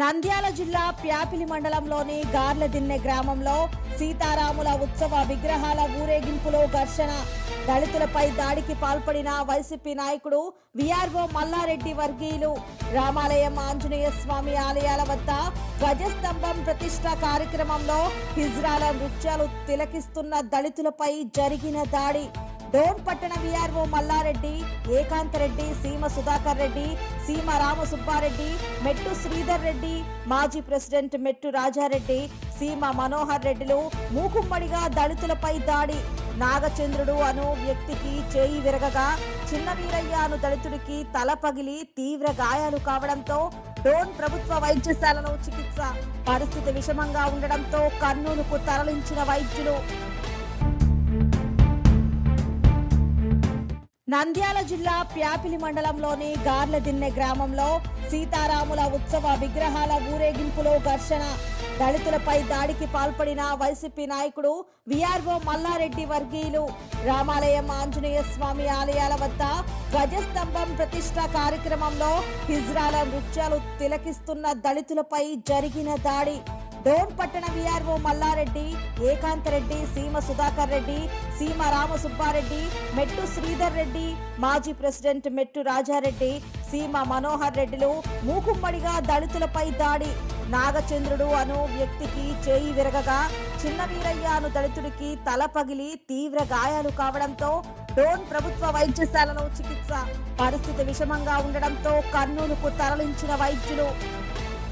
నంద్యాల జిల్లా ప్యాపిలి మండలంలోని గార్లదిన్నె గ్రామంలో సీతారాముల ఉత్సవ విగ్రహాల ఊరేగింపులో ఘర్షణ. దళితులపై దాడికి పాల్పడిన వైసీపీ నాయకుడు విఆర్ఓ మల్లారెడ్డి వర్గీయులు. రామాలయం ఆంజనేయ స్వామి ఆలయాల వద్ద ధ్వజస్తంభం ప్రతిష్ట కార్యక్రమంలో హిజ్రాల నృత్యాలు తిలకిస్తున్న దళితులపై జరిగిన దాడి. డోన్ పట్టణ విఆర్ఓ మల్లారెడ్డి ఏకాంత్ రెడ్డి సీమ సుధాకర్ రెడ్డి సీమ రామసుబ్బారెడ్డి మెట్టు శ్రీధర్ రెడ్డి మాజీ ప్రెసిడెంట్ మెట్టు రాజారెడ్డి సీమ మనోహర్ రెడ్డిలు మూకుమ్మడిగా దళితులపై దాడి. నాగచంద్రుడు అను వ్యక్తికి చేయి విరగగా చిన్న వీరయ్య అను దళితుడికి తల పగిలి తీవ్ర గాయాలు కావడంతో డోన్ ప్రభుత్వ వైద్యశాలలో చికిత్స. పరిస్థితి విషమంగా ఉండడంతో కర్నూలుకు తరలించిన వైద్యులు నంద్యాల జిల్లా ప్యాపిలి మండలంలోని గార్లదిన్నె గ్రామంలో సీతారాముల ఉత్సవ విగ్రహాల ఊరేగింపులో ఘర్షణ. దళితులపై దాడికి పాల్పడిన వైసీపీ నాయకుడు విఆర్ఓ మల్లారెడ్డి వర్గీయులు. రామాలయం ఆంజనేయ స్వామి ఆలయాల వద్ద ధ్వజస్తంభం ప్రతిష్ట కార్యక్రమంలో హిజ్రాల నృత్యాలు తిలకిస్తున్న దళితులపై జరిగిన దాడి. డోన్ పట్టణ విఆర్ఓ మల్లారెడ్డి ఏకాంత్ రెడ్డి సీమ సుధాకర్ రెడ్డి సీమ రామసుబ్బారెడ్డి మెట్టు శ్రీధర్ రెడ్డి మాజీ ప్రెసిడెంట్ మెట్టు రాజారెడ్డి సీమ మనోహర్ రెడ్డిలు మూకుమ్మడిగా దళితులపై దాడి. నాగచంద్రుడు అను వ్యక్తికి చేయి విరగగా చిన్న వీరయ్య అను దళితుడికి తల పగిలి తీవ్ర గాయాలు కావడంతో డోన్ ప్రభుత్వ వైద్యశాలలో చికిత్స. పరిస్థితి విషమంగా ఉండడంతో కర్నూలుకు తరలించిన వైద్యులు